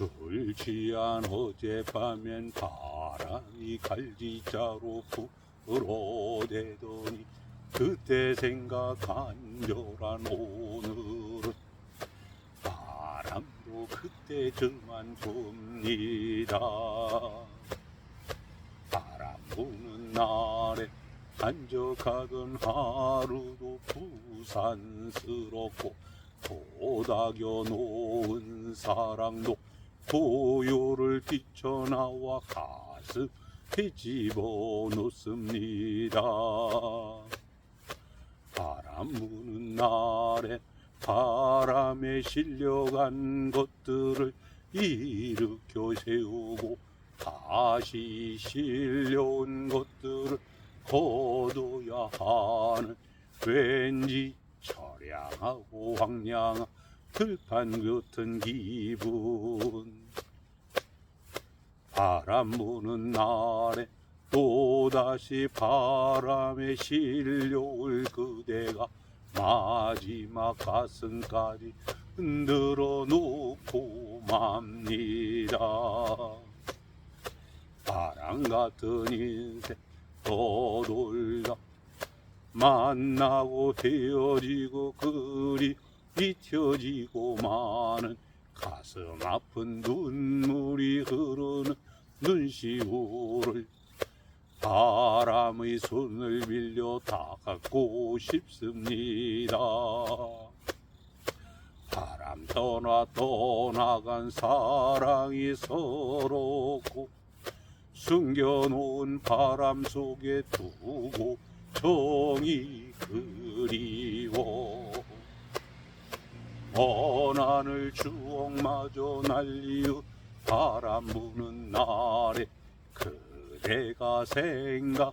술 취한 어젯밤엔 바람이 갈지자로 불어대더니 그때 생각 간절한 오늘은 바람도 그때쯤만 붑니다. 바람 부는 날에 한적하던 하루도 부산스럽고 도닥여 놓은 사랑도 고요를 뛰쳐나와 가슴에 집어넣습니다. 바람 부는 날에 바람에 실려간 것들을 일으켜 세우고 다시 실려온 것들을 거둬야 하는 왠지 처량하고 황량한 들판 같은 기분. 바람 부는 날에 또다시 바람에 실려올 그대가 마지막 가슴까지 흔들어 놓고 맙니다. 바람 같은 인생 떠돌다 만나고 헤어지고 그리 잊혀지고 마는 가슴 아픈 눈물이 흐르는 눈시울을 바람의 손을 빌려 닿고 싶습니다. 바람 떠나 떠나간 사랑이 서럽고 숨겨놓은 바람 속에 두고 정이 그리워 먼 하늘 추억마저 날리우 바람 부는 날에 그대가 생각납니다